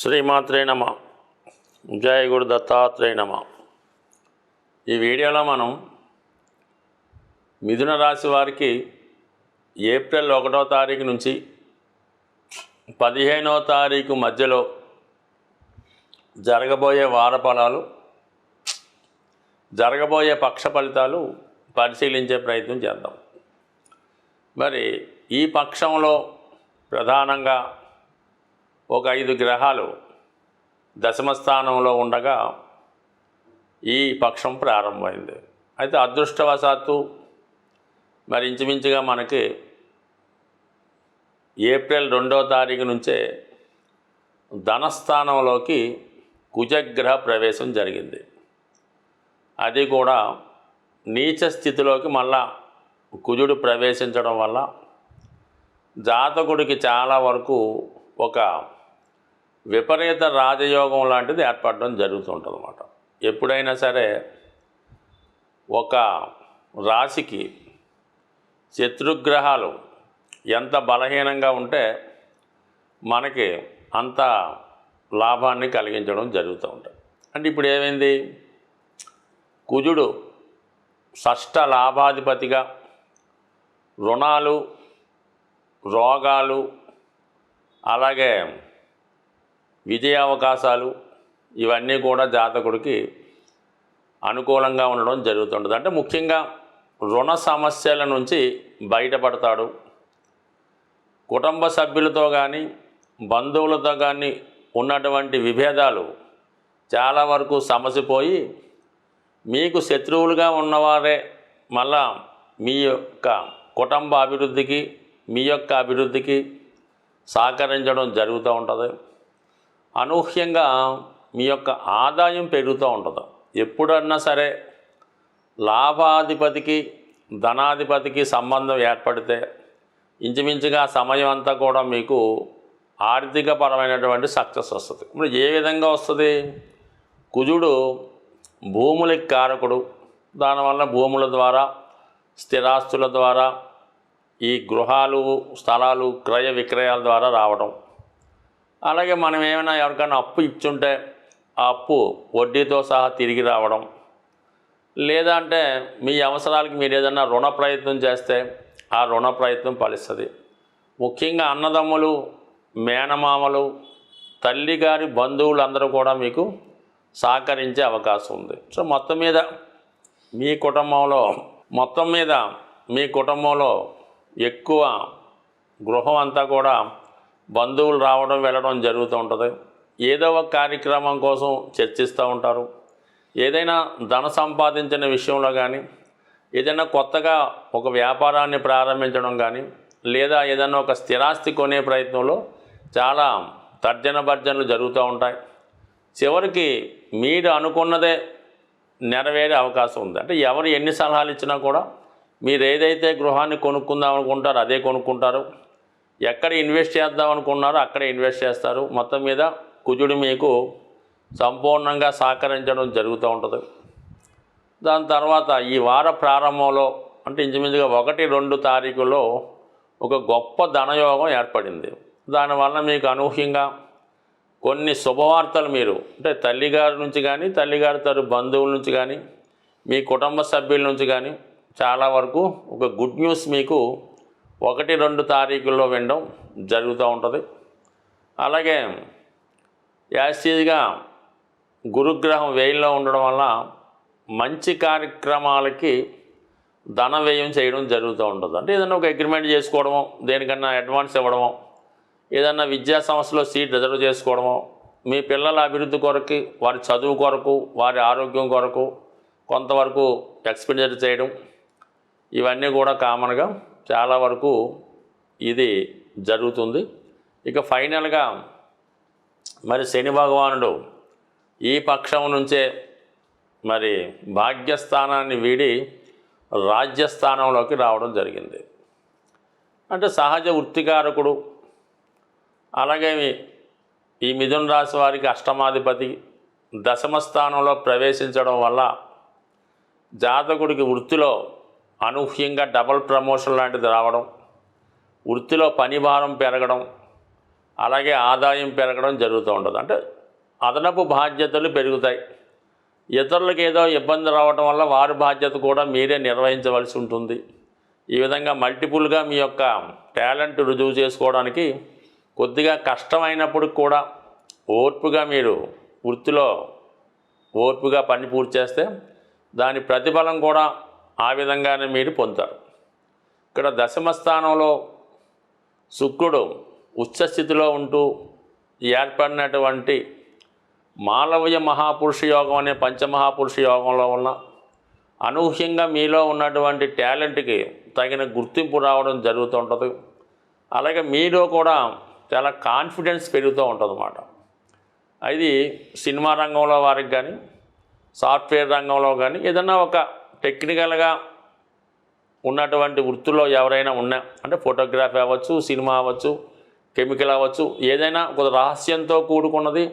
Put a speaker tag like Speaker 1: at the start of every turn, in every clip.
Speaker 1: శ్రీమాత్రే నమ. జయ గురు దత్తాత్రేయ నమ. ఈ వీడియోలో మనం మిథున రాశి వారికి ఏప్రిల్ ఒకటో తారీఖు నుంచి పదిహేనో తారీఖు మధ్యలో జరగబోయే వార ఫలాలు జరగబోయే పక్ష ఫలితాలు పరిశీలించే ప్రయత్నం చేద్దాం. మరి ఈ పక్షంలో ప్రధానంగా ఒక ఐదు గ్రహాలు దశమ స్థానంలో ఉండగా ఈ పక్షం ప్రారంభమైంది. అయితే అదృష్టవశాత్తు మరి ఇంచుమించుగా మనకి ఏప్రిల్ రెండో తారీఖు నుంచే ధనస్థానంలోకి కుజగ్రహ ప్రవేశం జరిగింది. అది కూడా నీచ స్థితిలోకి మళ్ళా కుజుడు ప్రవేశించడం వల్ల జాతకుడికి చాలా వరకు ఒక విపరీత రాజయోగం లాంటిది ఏర్పడడం జరుగుతుంటుందన్నమాట. ఎప్పుడైనా సరే ఒక రాశికి శత్రుగ్రహాలు ఎంత బలహీనంగా ఉంటే మనకి అంత లాభాన్ని కలిగించడం జరుగుతూ ఉంటుంది. అంటే ఇప్పుడు ఏమైంది? కుజుడు షష్ట లాభాధిపతిగా రుణాలు రోగాలు అలాగే విజయావకాశాలు ఇవన్నీ కూడా జాతకుడికి అనుకూలంగా ఉండడం జరుగుతుంటుంది. అంటే ముఖ్యంగా రుణ సమస్యల నుంచి బయటపడతాడు. కుటుంబ సభ్యులతో కానీ బంధువులతో కానీ ఉన్నటువంటి విభేదాలు చాలా వరకు సమసిపోయి మీకు శత్రువులుగా ఉన్నవారే మళ్ళా మీ యొక్క కుటుంబ అభివృద్ధికి మీ యొక్క అభివృద్ధికి సహకరించడం జరుగుతూ ఉంటుంది. అనూహ్యంగా మీ యొక్క ఆదాయం పెరుగుతూ ఉంటుంది. ఎప్పుడన్నా సరే లాభాధిపతికి ధనాధిపతికి సంబంధం ఏర్పడితే ఇంచుమించుగా సమయం అంతా కూడా మీకు ఆర్థికపరమైనటువంటి సక్సెస్ వస్తుంది. ఇప్పుడు ఏ విధంగా వస్తుంది? కుజుడు భూములకి కారకుడు. దానివల్ల భూముల ద్వారా స్థిరాస్తుల ద్వారా ఈ గృహాలు స్థలాలు క్రయ విక్రయాల ద్వారా రావడం. అలాగే మనం ఏమైనా ఎవరికైనా అప్పు ఇచ్చుంటే ఆ అప్పు వడ్డీతో సహా తిరిగి రావడం. లేదంటే మీ అవసరాలకి మీరు ఏదైనా రుణ ప్రయత్నం చేస్తే ఆ రుణ ప్రయత్నం ఫలిస్తుంది. ముఖ్యంగా అన్నదమ్ములు మేనమామలు తల్లిగారి బంధువులందరూ కూడా మీకు సహకరించే అవకాశం ఉంది. సో మొత్తం మీద మీ కుటుంబంలో మొత్తం మీద మీ కుటుంబంలో ఎక్కువ గృహం అంతా కూడా బంధువులు రావడం వెళ్ళడం జరుగుతూ ఉంటుంది. ఏదో ఒక కార్యక్రమం కోసం చర్చిస్తూ ఉంటారు. ఏదైనా ధన సంపాదించిన విషయంలో కానీ ఏదైనా కొత్తగా ఒక వ్యాపారాన్ని ప్రారంభించడం కానీ లేదా ఏదైనా ఒక స్థిరాస్తి కొనే ప్రయత్నంలో చాలా తర్జన భర్జనలు జరుగుతూ ఉంటాయి. చివరికి మీరు అనుకున్నదే నెరవేరే అవకాశం ఉంది. అంటే ఎవరు ఎన్ని సలహాలు ఇచ్చినా కూడా మీరు ఏదైతే గృహాన్ని కొనుక్కుందాం అనుకుంటారో అదే కొనుక్కుంటారు. ఎక్కడ ఇన్వెస్ట్ చేద్దాం అనుకున్నారో అక్కడే ఇన్వెస్ట్ చేస్తారు. మొత్తం మీద కుజుడు మీకు సంపూర్ణంగా సహకరించడం జరుగుతూ ఉంటుంది. దాని తర్వాత ఈ వార ప్రారంభంలో అంటే ఇంచుమించుగా ఒకటి రెండు తారీఖులో ఒక గొప్ప ధనయోగం ఏర్పడింది. దానివల్ల మీకు అనూహ్యంగా కొన్ని శుభవార్తలు మీరు అంటే తల్లిగారి నుంచి కానీ తల్లిగారి తరు బంధువుల నుంచి కానీ మీ కుటుంబ సభ్యుల నుంచి కానీ చాలా వరకు ఒక గుడ్ న్యూస్ మీకు ఒకటి రెండు తారీఖుల్లో వినడం జరుగుతూ ఉంటుంది. అలాగే యాస్టీజ్గా గురుగ్రహం వేయిలో ఉండడం వల్ల మంచి కార్యక్రమాలకి ధన వ్యయం చేయడం జరుగుతూ ఉంటుంది. అంటే ఏదైనా ఒక అగ్రిమెంట్ చేసుకోవడమో దేనికన్నా అడ్వాన్స్ ఇవ్వడమో ఏదన్నా విద్యా సంస్థలో సీట్ రిజర్వ్ చేసుకోవడమో మీ పిల్లల అభివృద్ధి కొరకు వారి చదువు కొరకు వారి ఆరోగ్యం కొరకు కొంతవరకు ఎక్స్పెండిచర్ చేయడం ఇవన్నీ కూడా కామన్గా చాలా వరకు ఇది జరుగుతుంది. ఇక ఫైనల్గా మరి శని భగవానుడు ఈ పక్షం నుంచే మరి భాగ్యస్థానాన్ని వీడి రాజ్యస్థానంలోకి రావడం జరిగింది. అంటే సహజ వృత్తికారకుడు అలాగే ఈ మిథున రాశి వారికి అష్టమాధిపతి దశమ స్థానంలో ప్రవేశించడం వల్ల జాతకుడికి వృత్తిలో అనూహ్యంగా డబల్ ప్రమోషన్ లాంటిది రావడం వృత్తిలో పని భారం పెరగడం అలాగే ఆదాయం పెరగడం జరుగుతూ ఉంటుంది అంటే అదనపు బాధ్యతలు పెరుగుతాయి. ఇతరులకు ఏదో ఇబ్బంది రావడం వల్ల వారి బాధ్యత కూడా మీరే నిర్వహించవలసి ఉంటుంది. ఈ విధంగా మల్టిపుల్గా మీ యొక్క టాలెంట్ రుజువు చేసుకోవడానికి కొద్దిగా కష్టమైనప్పుడు కూడా ఓర్పుగా మీరు వృత్తిలో ఓర్పుగా పని పూర్తి చేస్తే దాని ప్రతిఫలం కూడా ఆ విధంగానే మీరు పొందుతారు. ఇక్కడ దశమ స్థానంలో శుక్రుడు ఉచ్చస్థితిలో ఉంటూ ఏర్పడినటువంటి మాలవ్య మహాపురుష యోగం అనే పంచమహాపురుష యోగంలో ఉన్న అనూహ్యంగా మీలో ఉన్నటువంటి టాలెంట్కి తగిన గుర్తింపు రావడం జరుగుతూ ఉంటుంది. అలాగే మీలో కూడా చాలా కాన్ఫిడెన్స్ పెరుగుతూ ఉంటుంది అన్నమాట అది సినిమా రంగంలో వారికి కానీ సాఫ్ట్వేర్ రంగంలో కానీ ఏదైనా ఒక టెక్నికల్గా ఉన్నటువంటి వృత్తిలో ఎవరైనా ఉన్నా అంటే ఫోటోగ్రఫీ అవ్వచ్చు సినిమా అవ్వచ్చు కెమికల్ అవ్వచ్చు ఏదైనా ఒక రహస్యంతో కూడుకున్నది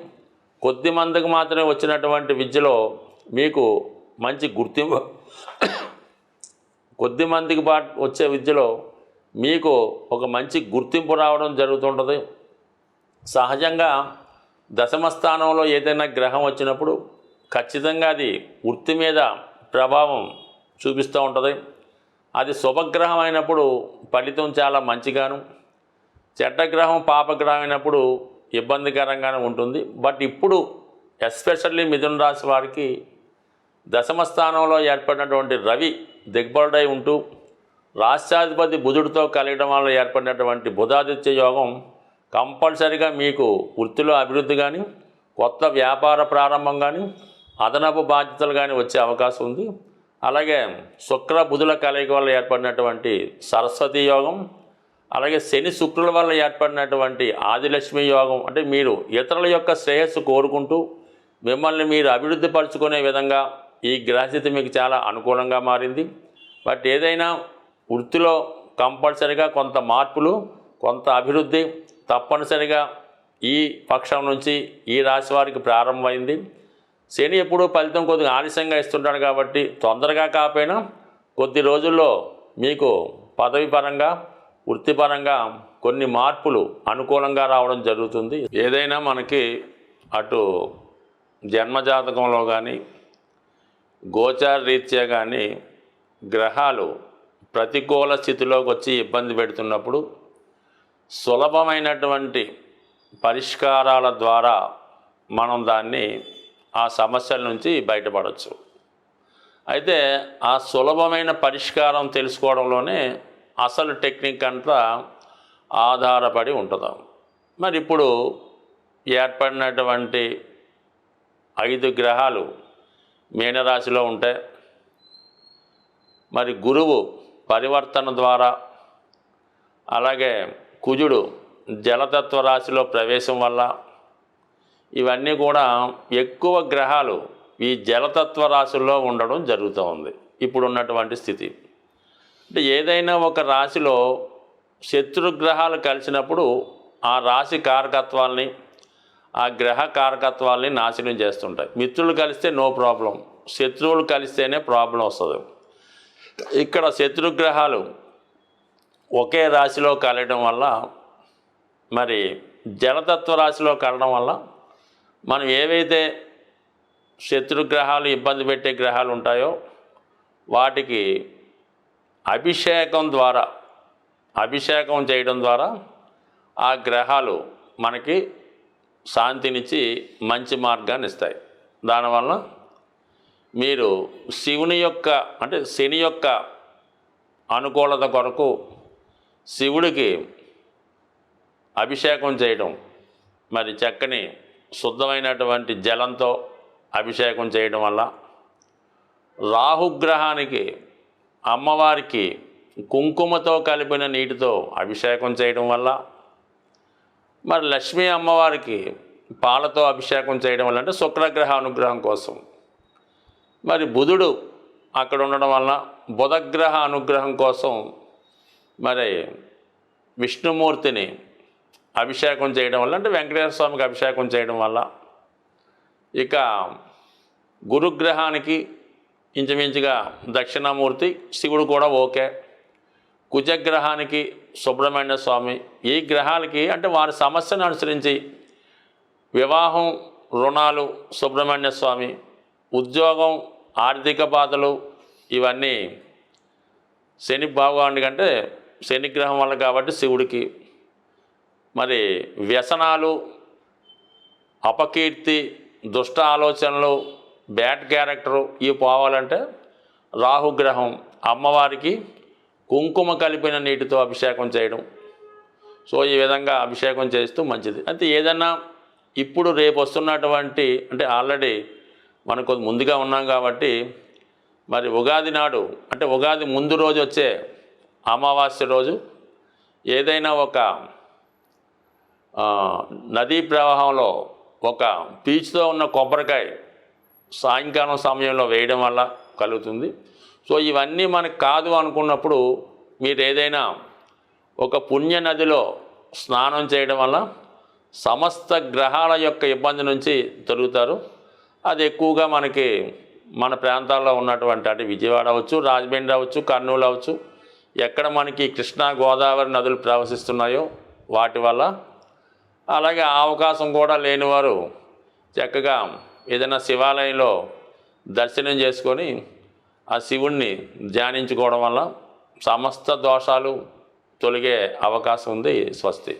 Speaker 1: కొద్ది మందికి మాత్రమే వచ్చినటువంటి విద్యలో మీకు మంచి గుర్తింపు కొద్ది మందికి పా వచ్చే విద్యలో మీకు ఒక మంచి గుర్తింపు రావడం జరుగుతుంటుంది. సహజంగా దశమ స్థానంలో ఏదైనా గ్రహం వచ్చినప్పుడు ఖచ్చితంగా అది వృత్తి మీద ప్రభావం చూపిస్తూ ఉంటుంది. అది శుభగ్రహం అయినప్పుడు ఫలితం చాలా మంచిగాను చెడ్డగ్రహం పాపగ్రహం అయినప్పుడు ఇబ్బందికరంగానే ఉంటుంది. బట్ ఇప్పుడు ఎస్పెషల్లీ మిథున రాశి వారికి దశమ స్థానంలో ఏర్పడినటువంటి రవి దిగ్బరుడై ఉంటూ రాష్ట్రాధిపతి బుధుడితో కలగడం వల్ల ఏర్పడినటువంటి బుధాదిత్య యోగం కంపల్సరిగా మీకు వృత్తిలో అభివృద్ధి కానీ కొత్త వ్యాపార ప్రారంభం కానీ అదనపు బాధ్యతలు కానీ వచ్చే అవకాశం ఉంది. అలాగే శుక్ర బుధుల కలయిక వల్ల ఏర్పడినటువంటి సరస్వతి యోగం అలాగే శని శుక్రుల వల్ల ఏర్పడినటువంటి ఆదిలక్ష్మి యోగం అంటే మీరు ఇతరుల యొక్క శ్రేయస్సు కోరుకుంటూ మిమ్మల్ని మీరు అభివృద్ధి పరుచుకునే విధంగా ఈ గ్రహస్థితి మీకు చాలా అనుకూలంగా మారింది. బట్ ఏదైనా వృత్తిలో కంపల్సరిగా కొంత మార్పులు కొంత అభివృద్ధి తప్పనిసరిగా ఈ పక్షం నుంచి ఈ రాశి వారికి ప్రారంభమైంది. శని ఎప్పుడూ ఫలితం కొద్దిగా ఆలస్యంగా ఇస్తుంటాడు కాబట్టి తొందరగా కాకపోయినా కొద్ది రోజుల్లో మీకు పదవి పరంగా వృత్తిపరంగా కొన్ని మార్పులు అనుకూలంగా రావడం జరుగుతుంది. ఏదైనా మనకి అటు జన్మజాతకంలో కానీ గోచార రీత్యా కానీ గ్రహాలు ప్రతికూల స్థితిలోకి వచ్చి ఇబ్బంది పెడుతున్నప్పుడు సులభమైనటువంటి పరిష్కారాల ద్వారా మనం దాన్ని ఆ సమస్యల నుంచి బయటపడవచ్చు అయితే ఆ సులభమైన పరిష్కారం తెలుసుకోవడంలోనే అసలు టెక్నిక్ అంతా ఆధారపడి ఉంటుంది. మరి ఇప్పుడు ఏర్పడినటువంటి ఐదు గ్రహాలు మీనరాశిలో ఉంటే మరి గురువు పరివర్తన ద్వారా అలాగే కుజుడు జలతత్వ రాశిలో ప్రవేశం వల్ల ఇవన్నీ కూడా ఎక్కువ గ్రహాలు ఈ జలతత్వ రాశుల్లో ఉండడం జరుగుతూ ఉంది. ఇప్పుడు ఉన్నటువంటి స్థితి. అంటే ఏదైనా ఒక రాశిలో శత్రుగ్రహాలు కలిసినప్పుడు ఆ రాశి కారకత్వాల్ని ఆ గ్రహ కారకత్వాల్ని నాశనం చేస్తుంటాయి. మిత్రులు కలిస్తే నో ప్రాబ్లం శత్రువులు కలిస్తేనే ప్రాబ్లం వస్తుంది. ఇక్కడ శత్రుగ్రహాలు ఒకే రాశిలో కలయడం వల్ల మరి జలతత్వ రాశిలో కలడం వల్ల మనం ఏవైతే శత్రుగ్రహాలు ఇబ్బంది పెట్టే గ్రహాలు ఉంటాయో వాటికి అభిషేకం ద్వారా అభిషేకం చేయడం ద్వారా ఆ గ్రహాలు మనకి శాంతినిచ్చి మంచి మార్గాన్ని ఇస్తాయి. దానివల్ల మీరు శివుని యొక్క అంటే శని యొక్క అనుకూలత కొరకు శివుడికి అభిషేకం చేయడం మరి చక్కని శుద్ధమైనటువంటి జలంతో అభిషేకం చేయడం వల్ల రాహుగ్రహానికి అమ్మవారికి కుంకుమతో కలిపిన నీటితో అభిషేకం చేయడం వల్ల మరి లక్ష్మీ అమ్మవారికి పాలతో అభిషేకం చేయడం వల్ల అంటే శుక్రగ్రహ అనుగ్రహం కోసం. మరి బుధుడు అక్కడ ఉండడం వల్ల బుధగ్రహ అనుగ్రహం కోసం మరి విష్ణుమూర్తిని అభిషేకం చేయడం వల్ల అంటే వెంకటేశ్వర స్వామికి అభిషేకం చేయడం వల్ల ఇక గురుగ్రహానికి ఇంచుమించుగా దక్షిణామూర్తి శివుడు కూడా ఓకే. కుజగ్రహానికి సుబ్రహ్మణ్య స్వామి ఈ గ్రహాలకి అంటే వారి సమస్యను అనుసరించి వివాహం రుణాలు సుబ్రహ్మణ్య స్వామి ఉద్యోగం ఆర్థిక బాధలు ఇవన్నీ శని భగవానుడి కంటే శని గ్రహం వల్ల కాబట్టి శివుడికి మరి వ్యసనాలు అపకీర్తి దుష్ట ఆలోచనలు బ్యాడ్ క్యారెక్టరు ఇవి పోవాలంటే రాహుగ్రహం అమ్మవారికి కుంకుమ కలిపిన నీటితో అభిషేకం చేయడం. సో ఈ విధంగా అభిషేకం చేస్తూ మంచిది. అయితే ఏదన్నా ఇప్పుడు రేపు వస్తున్నటువంటి అంటే ఆల్రెడీ మనకు కొంచెం ముందుగా ఉన్నాం కాబట్టి మరి ఉగాది నాడు అంటే ఉగాది ముందు రోజు వచ్చే అమావాస్య రోజు ఏదైనా ఒక నదీ ప్రవాహంలో ఒక పీచుతో ఉన్న కొబ్బరికాయ సాయంకాలం సమయంలో వేయడం వల్ల కలుగుతుంది. సో ఇవన్నీ మనకు కాదు అనుకున్నప్పుడు మీరు ఏదైనా ఒక పుణ్య నదిలో స్నానం చేయడం వల్ల సమస్త గ్రహాల యొక్క ఇబ్బంది నుంచి తొలుగుతారు. అది ఎక్కువగా మనకి మన ప్రాంతాల్లో ఉన్నటువంటి అంటే విజయవాడ అవచ్చు రాజమండ్రి అవచ్చు కర్నూలు అవచ్చు ఎక్కడ మనకి కృష్ణా గోదావరి నదులు ప్రవహిస్తున్నాయో వాటి వల్ల అలాగే ఆ అవకాశం కూడా లేనివారు చక్కగా ఏదైనా శివాలయంలో దర్శనం చేసుకొని ఆ శివుణ్ణి ధ్యానించుకోవడం వల్ల సమస్త దోషాలు తొలగే అవకాశం ఉంది స్వస్తి.